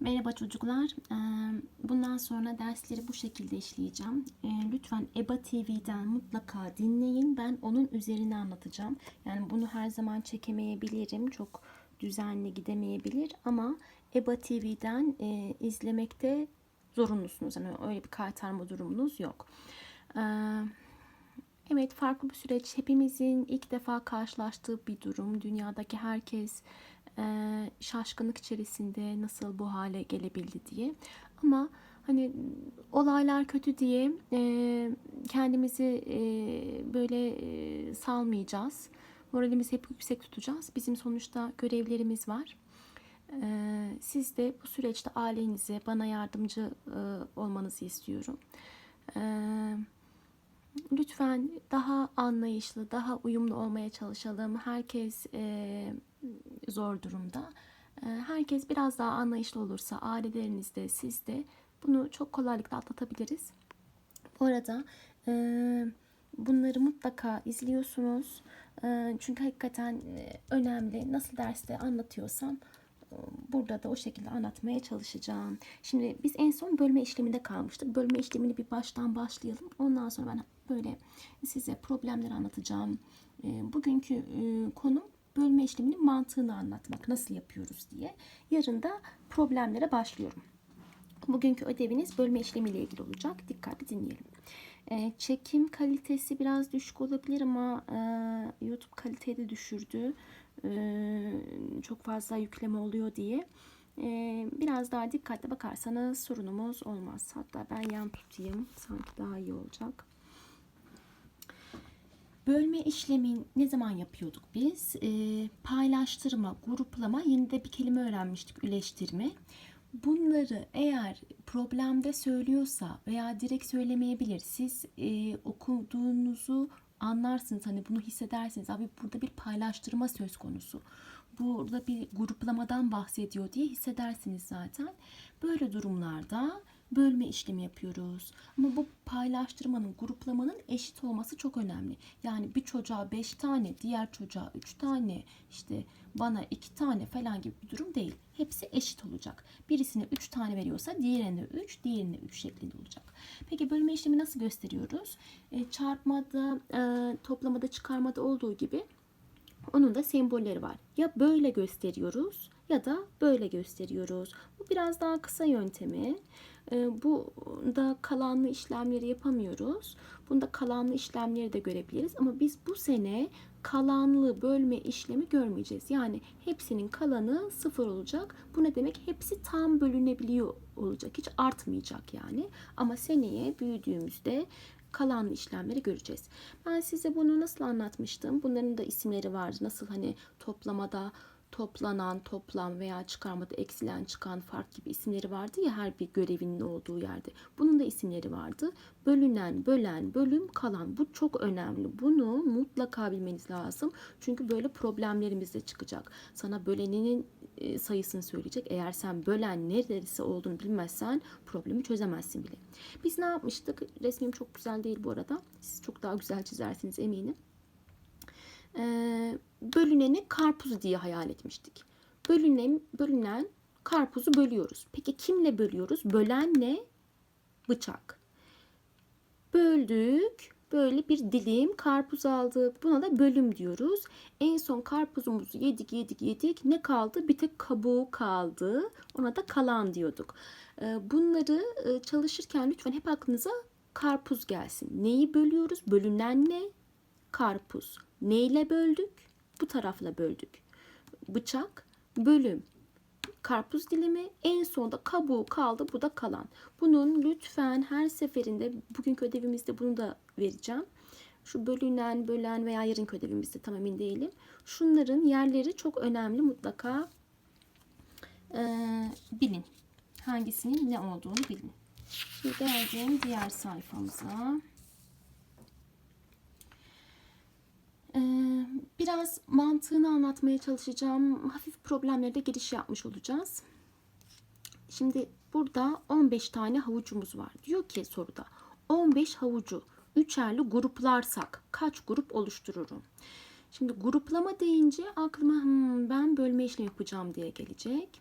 Merhaba çocuklar. Bundan sonra dersleri bu şekilde işleyeceğim. Lütfen EBA TV'den mutlaka dinleyin. Ben onun üzerine anlatacağım. Yani bunu her zaman çekemeyebilirim. Çok düzenli gidemeyebilir ama EBA TV'den izlemekte zorunlusunuz. Yani öyle bir kaytarma durumunuz yok. Evet farklı bir süreç. Hepimizin ilk defa karşılaştığı bir durum. Dünyadaki herkes şaşkınlık içerisinde nasıl bu hale gelebildi diye. Ama hani olaylar kötü diye kendimizi böyle salmayacağız. Moralimizi hep yüksek tutacağız. Bizim sonuçta görevlerimiz var. Siz de bu süreçte ailenize, bana yardımcı olmanızı istiyorum. Lütfen daha anlayışlı, daha uyumlu olmaya çalışalım. Herkes e, zor durumda. E, herkes biraz daha anlayışlı olursa ailelerinizde, siz de bunu çok kolaylıkla atlatabiliriz. Bu arada e, bunları mutlaka izliyorsunuz. E, çünkü hakikaten e, önemli. Nasıl derste anlatıyorsam burada da o şekilde anlatmaya çalışacağım. Şimdi biz en son bölme işleminde kalmıştık. Bölme işlemini bir baştan başlayalım. Ondan sonra ben böyle size problemleri anlatacağım. Bugünkü konum bölme işleminin mantığını anlatmak. Nasıl yapıyoruz diye. Yarın da problemlere başlıyorum. Bugünkü ödeviniz bölme işlemiyle ilgili olacak. Dikkatli dinleyelim. E, çekim kalitesi biraz düşük olabilir ama e, YouTube kaliteyi de düşürdü. E, çok fazla yükleme oluyor diye. E, biraz daha dikkatli bakarsanız sorunumuz olmaz. Hatta ben yan tutayım. Sanki daha iyi olacak. Bölme işlemin ne zaman yapıyorduk biz? E, paylaştırma, gruplama, yine de bir kelime öğrenmiştik, üleştirme. Bunları eğer problemde söylüyorsa veya direkt söylemeyebilir, siz e, okuduğunuzu anlarsınız, hani bunu hissedersiniz. Abi burada bir paylaştırma söz konusu. Burada bir gruplamadan bahsediyor diye hissedersiniz zaten. Böyle durumlarda bölme işlemi yapıyoruz. Ama bu paylaştırmanın, gruplamanın eşit olması çok önemli. Yani bir çocuğa 5 tane, diğer çocuğa 3 tane, işte bana 2 tane falan gibi bir durum değil. Hepsi eşit olacak. Birisine 3 tane veriyorsa diğerine 3, diğerine 3 şeklinde olacak. Peki bölme işlemi nasıl gösteriyoruz? E, çarpmada, e, toplamada, çıkarmada olduğu gibi onun da sembolleri var. Ya böyle gösteriyoruz ya da böyle gösteriyoruz. Bu biraz daha kısa yöntemi. Ee, bu da kalanlı işlemleri yapamıyoruz. Bunda kalanlı işlemleri de görebiliriz. Ama biz bu sene kalanlı bölme işlemi görmeyeceğiz. Yani hepsinin kalanı sıfır olacak. Bu ne demek? Hepsi tam bölünebiliyor olacak. Hiç artmayacak yani. Ama seneye büyüdüğümüzde kalanlı işlemleri göreceğiz. Ben size bunu nasıl anlatmıştım? Bunların da isimleri vardı. Nasıl hani toplamada toplanan, toplam veya çıkarmada eksilen, çıkan, fark gibi isimleri vardı ya her bir görevinin olduğu yerde. Bunun da isimleri vardı. Bölünen, bölen, bölüm, kalan. Bu çok önemli. Bunu mutlaka bilmeniz lazım. Çünkü böyle problemlerimiz de çıkacak. Sana böleninin e, sayısını söyleyecek. Eğer sen bölen neresi olduğunu bilmezsen problemi çözemezsin bile. Biz ne yapmıştık? Resmim çok güzel değil bu arada. Siz çok daha güzel çizersiniz eminim. Ee, bölüneni karpuz diye hayal etmiştik. Bölünen, bölünen karpuzu bölüyoruz. Peki kimle bölüyoruz? Bölen ne? Bıçak. Böldük. Böyle bir dilim karpuz aldık. Buna da bölüm diyoruz. En son karpuzumuzu yedik yedik yedik. Ne kaldı? Bir tek kabuğu kaldı. Ona da kalan diyorduk. Ee, bunları e, çalışırken lütfen hep aklınıza karpuz gelsin. Neyi bölüyoruz? Bölünen ne? Karpuz. Neyle böldük? Bu tarafla böldük. Bıçak, bölüm, karpuz dilimi, en sonda kabuğu kaldı. Bu da kalan. Bunun lütfen her seferinde bugünkü ödevimizde bunu da vereceğim. Şu bölünen, bölen veya yarınki ödevimizde tam emin değilim. Şunların yerleri çok önemli mutlaka e, bilin. Hangisinin ne olduğunu bilin. Şimdi geldim diğer sayfamıza. Ee, biraz mantığını anlatmaya çalışacağım. Hafif problemlere de giriş yapmış olacağız. Şimdi burada 15 tane havucumuz var. Diyor ki soruda 15 havucu üçerli gruplarsak kaç grup oluştururum? Şimdi gruplama deyince aklıma hmm, ben bölme işlemi yapacağım diye gelecek.